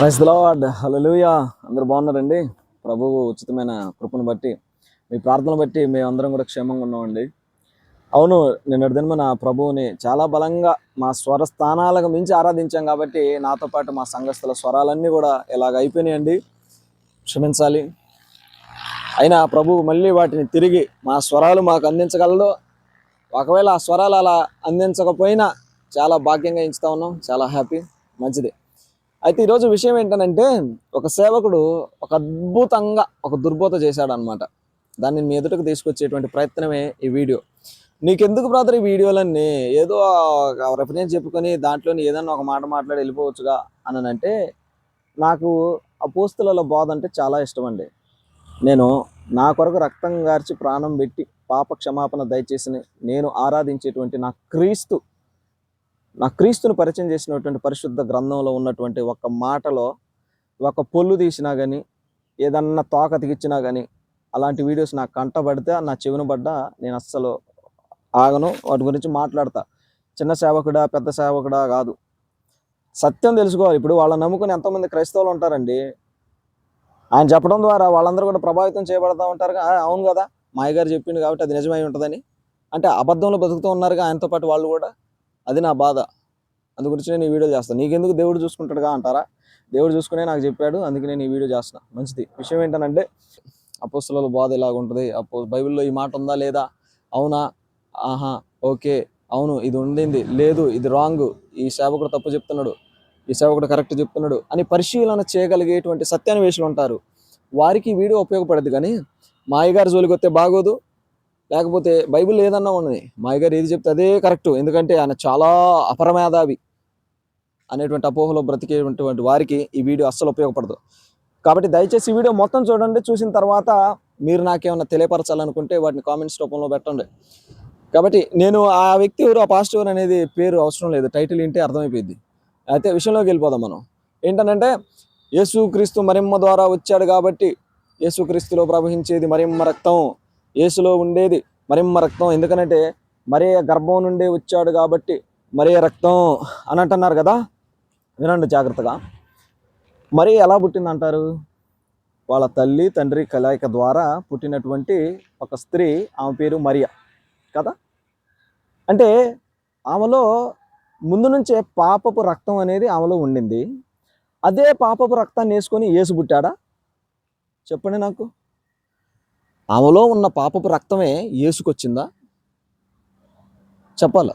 Price lord హల్లెలూయా అందరు బాగున్నారండి? ప్రభువు ఉచితమైన కృపను బట్టి మీ ప్రార్థన బట్టి మేమందరం కూడా క్షేమంగా ఉన్నామండి. అవును నిన్నటి దిన మన ప్రభువుని చాలా బలంగా మా స్వర స్థానాలకు మించి ఆరాధించాం కాబట్టి నాతో పాటు మా సంఘస్థల స్వరాలన్నీ కూడా ఇలాగ అయిపోయినాయండి. క్షమించాలి. అయినా ప్రభువు మళ్ళీ వాటిని తిరిగి మా స్వరాలు మాకు అందించగలడు. ఒకవేళ ఆ స్వరాలు అలా అందించకపోయినా చాలా భాగ్యంగా ఎంచుతా ఉన్నాం. చాలా హ్యాపీ. మంచిది. అయితే ఈరోజు విషయం ఏంటనంటే ఒక సేవకుడు ఒక అద్భుతంగా ఒక దుర్బోధ చేశాడు అనమాట దాన్ని మీ ఎదుటకు తీసుకొచ్చేటువంటి ప్రయత్నమే ఈ వీడియో. నీకెందుకు బ్రదర్ ఈ వీడియోలన్నీ? ఏదో రెఫరెన్స్ చెప్పుకొని దాంట్లోని ఏదన్నా ఒక మాట మాట్లాడి వెళ్ళిపోవచ్చుగా అని అంటే నాకు పోస్తులలో బోధ అంటే చాలా ఇష్టం అండి నేను నా కొరకు రక్తం గార్చి ప్రాణం పెట్టి పాప క్షమాపణ దయచేసి నేను ఆరాధించేటువంటి నా క్రీస్తు నా క్రీస్తుని పరిచయం చేసినటువంటి పరిశుద్ధ గ్రంథంలో ఉన్నటువంటి ఒక మాటలో ఒక పొల్లు తీసినా కానీ ఏదన్నా తోక తిగిచ్చినా కానీ అలాంటి వీడియోస్ నాకు కంటబడితే నా చెవిన పడ్డా నేను అస్సలు ఆగను. వాటి గురించి మాట్లాడతా. చిన్న సేవకుడా పెద్ద సేవకుడా కాదు. సత్యం తెలుసుకోవాలి. ఇప్పుడు వాళ్ళని నమ్ముకుని ఎంతోమంది క్రైస్తవులు ఉంటారండి. ఆయన చెప్పడం ద్వారా వాళ్ళందరూ కూడా ప్రభావితం చేయబడతా ఉంటారు. "ఆ, అవును కదా. మా చెప్పింది చెప్పిండు కాబట్టి అది నిజమై ఉంటుందని. అంటే అబద్ధంలో బతుకుతూ ఉన్నారుగా ఆయనతో పాటు వాళ్ళు కూడా. అది నా బాధ. అందు గురించి నేను ఈ వీడియో చేస్తాను నీకెందుకు దేవుడు చూసుకుంటాడుగా అంటారా? దేవుడు చూసుకునే నాకు చెప్పాడు అందుకే నేను ఈ వీడియో చేస్తున్నా. మంచిది. విషయం ఏంటనంటే అపోస్తుల బాధ ఇలాగుంటుంది అపో బైబిల్లో ఈ మాట ఉందా లేదా? అవునా? ఆహా ఓకే. అవును ఇది ఉండింది. లేదు ఇది రాంగ్. ఈ సేవకుడు తప్పు చెప్తున్నాడు. ఈ సేవకుడు కరెక్ట్ చెప్తున్నాడు అని పరిశీలన చేయగలిగేటువంటి సత్యాన్వేషులు ఉంటారు. వారికి ఈ వీడియో ఉపయోగపడదు కానీ మా అయ్యగారి జోలికి వస్తే బాగోదు లేకపోతే బైబిల్ ఏదన్నా ఉన్నది. మా గారు ఏది చెప్తే అదే కరెక్ట్. ఎందుకంటే ఆయన చాలా అపరమేధావి అనేటువంటి అపోహలో బ్రతికేటువంటి వారికి ఈ వీడియో అస్సలు ఉపయోగపడదు. కాబట్టి దయచేసి ఈ వీడియో మొత్తం చూడండి. చూసిన తర్వాత మీరు నాకేమన్నా తెలియపరచాలనుకుంటే వాటిని కామెంట్స్ రూపంలో పెట్టండి. కాబట్టి నేను ఆ వ్యక్తి ఎవరు ఆ పాస్టర్ ఎవరు అనేది పేరు అవసరం లేదు. టైటిల్ వింటే అర్థమైపోయింది అయితే విషయంలోకి వెళ్ళిపోదాం మనం. ఏంటనంటే యేసుక్రీస్తు మరిమ్మ ద్వారా వచ్చాడు కాబట్టి యేసుక్రీస్తులో ప్రవహించేది మరిమ్మ రక్తం. యేసులో ఉండేది. మరిమ్మ రక్తం? ఎందుకనంటే మరే గర్భం నుండి వచ్చాడు కాబట్టి మరే రక్తం అని అంటున్నారు కదా? వినండి జాగ్రత్తగా. మరి ఎలా పుట్టిందంటారు వాళ్ళ తల్లి తండ్రి కలయిక ద్వారా పుట్టినటువంటి ఒక స్త్రీ ఆమె పేరు మరియా. కదా? అంటే ఆమెలో ముందు నుంచే పాపపు రక్తం అనేది ఆమెలో ఉండింది. అదే పాపపు రక్తాన్ని వేసుకొని ఏసు పుట్టాడా? చెప్పండి నాకు. ఆమెలో ఉన్న పాపపు రక్తమే యేసుకొచ్చిందా? చెప్పాల?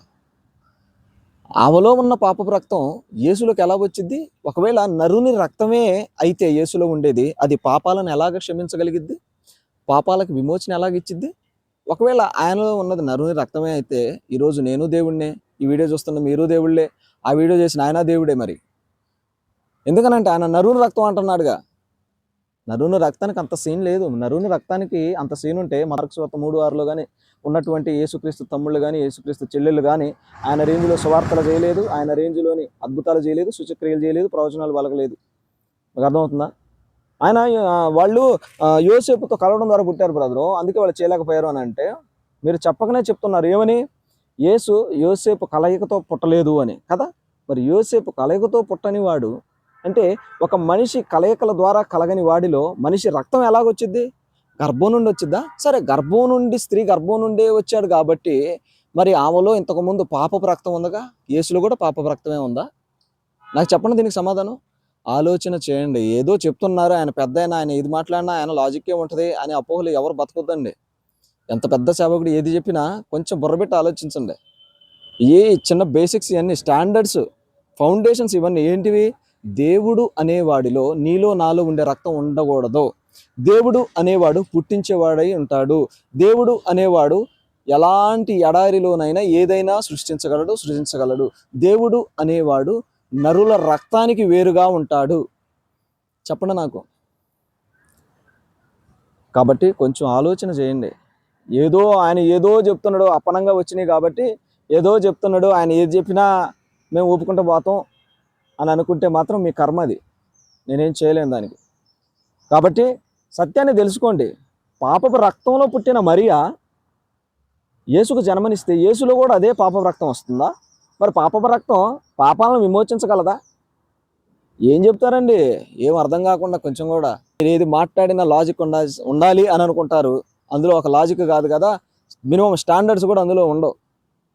ఆమెలో ఉన్న పాపపు రక్తం యేసులోకి ఎలా వచ్చింది ఒకవేళ నరుని రక్తమే అయితే యేసులో ఉండేది అది పాపాలను ఎలాగ క్షమించగలిగిద్ది? పాపాలకు విమోచన ఎలాగ ఇచ్చిద్ది ఒకవేళ ఆయనలో ఉన్నది నరుని రక్తమే అయితే ఈరోజు నేను దేవుడినే ఈ వీడియో చూస్తున్న మీరు దేవుళ్ళే ఆ వీడియో చేసిన ఆయన దేవుడే మరి. ఎందుకనంటే ఆయన నరుని రక్తం అంటున్నాడుగా. నరుని రక్తానికి అంత సీన్ లేదు. నరుని రక్తానికి అంత సీన్ ఉంటే మార్క్స్ వత్త మూడు ఆరులో కానీ ఉన్నటువంటి యేసుక్రీస్తు తమ్ముళ్ళు కానీ యేసుక్రీస్తు చెల్లెళ్ళు కానీ ఆయన రేంజ్లో సువార్తలు చేయలేదు ఆయన రేంజ్లోని అద్భుతాలు చేయలేదు సుచక్రియలు చేయలేదు ప్రవచనాలు పలకలేదు మీకు అర్థమవుతుందా? ఆయన వాళ్ళు యోసేపుతో కలవడం ద్వారా పుట్టారు బ్రదరు. అందుకే వాళ్ళు చేయలేకపోయారు అని అంటే మీరు చెప్పకనే చెప్తున్నారు. ఏమని? యేసు యోసేపు కలయికతో పుట్టలేదు అని. కదా? మరి యోసేపు కలయికతో పుట్టని వాడు అంటే ఒక మనిషి కలయికల ద్వారా కలగని వాడిలో మనిషి రక్తం ఎలాగొచ్చిద్ది? గర్భం నుండి వచ్చిద్దా? సరే గర్భం నుండి స్త్రీ గర్భం నుండే వచ్చాడు కాబట్టి మరి ఆమెలో ఇంతకుముందు పాపపు రక్తం ఉందిగా? యేసులో కూడా పాపపు రక్తమే ఉందా? నాకు చెప్పండి దీనికి సమాధానం. ఆలోచన చేయండి. ఏదో చెప్తున్నారు ఆయన పెద్ద ఆయన ఆయన ఇది మాట్లాడినా ఆయన లాజిక్కే ఉంటుంది అని అపోహలు ఎవరు బతకొద్దండి. ఎంత పెద్ద సేవకుడు ఏది చెప్పినా కొంచెం బుర్రబెట్టి ఆలోచించండి. ఏ చిన్న బేసిక్స్ ఇవన్నీ స్టాండర్డ్స్ ఫౌండేషన్స్ ఇవన్నీ ఏంటివి? దేవుడు అనేవాడిలో నీలో నాలో ఉండే రక్తం ఉండకూడదు. దేవుడు అనేవాడు పుట్టించేవాడై ఉంటాడు. దేవుడు అనేవాడు ఎలాంటి ఎడారిలోనైనా ఏదైనా సృష్టించగలడు సృష్టించగలడు దేవుడు అనేవాడు నరుల రక్తానికి వేరుగా ఉంటాడు. చెప్పండి నాకు. కాబట్టి కొంచెం ఆలోచన చేయండి. ఏదో ఆయన ఏదో చెప్తున్నాడు అపనంగా వచ్చినాయి కాబట్టి ఏదో చెప్తున్నాడు. ఆయన ఏది చెప్పినా మేము ఒప్పుకుంటూ పోతాం. అని అనుకుంటే మాత్రం మీ కర్మ అది. నేనేం చేయలేను దానికి. కాబట్టి సత్యాన్ని తెలుసుకోండి. పాపపు రక్తంలో పుట్టిన మరియా యేసుకు జన్మనిస్తే యేసులో కూడా అదే పాపపు రక్తం వస్తుందా? మరి పాపపు రక్తం పాపాలను విమోచించగలదా? ఏం చెప్తారండి? ఏం అర్థం కాకుండా కొంచెం కూడా. మీరు ఏది మాట్లాడినా లాజిక్ ఉండాలి ఉండాలి అని అనుకుంటారు. అందులో ఒక లాజిక్ కాదు కదా? మినిమం స్టాండర్డ్స్ కూడా అందులో ఉండవు.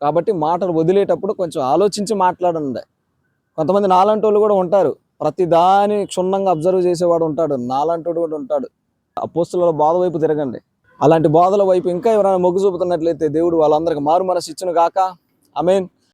కాబట్టి మాటలు వదిలేటప్పుడు కొంచెం ఆలోచించి మాట్లాడండి. కొంతమంది నాలంటి వాళ్ళు కూడా ఉంటారు. ప్రతి దాని క్షుణ్ణంగా అబ్జర్వ్ చేసేవాడు ఉంటాడు. నాలంటోడు కూడా ఉంటాడు. అపోస్తుల బాధ వైపు తిరగండి. అలాంటి బాధల వైపు ఇంకా ఎవరైనా మొగ్గు చూపుతున్నట్లయితే దేవుడు వాళ్ళందరికీ మారు మనసు ఇచ్చును గాక. I mean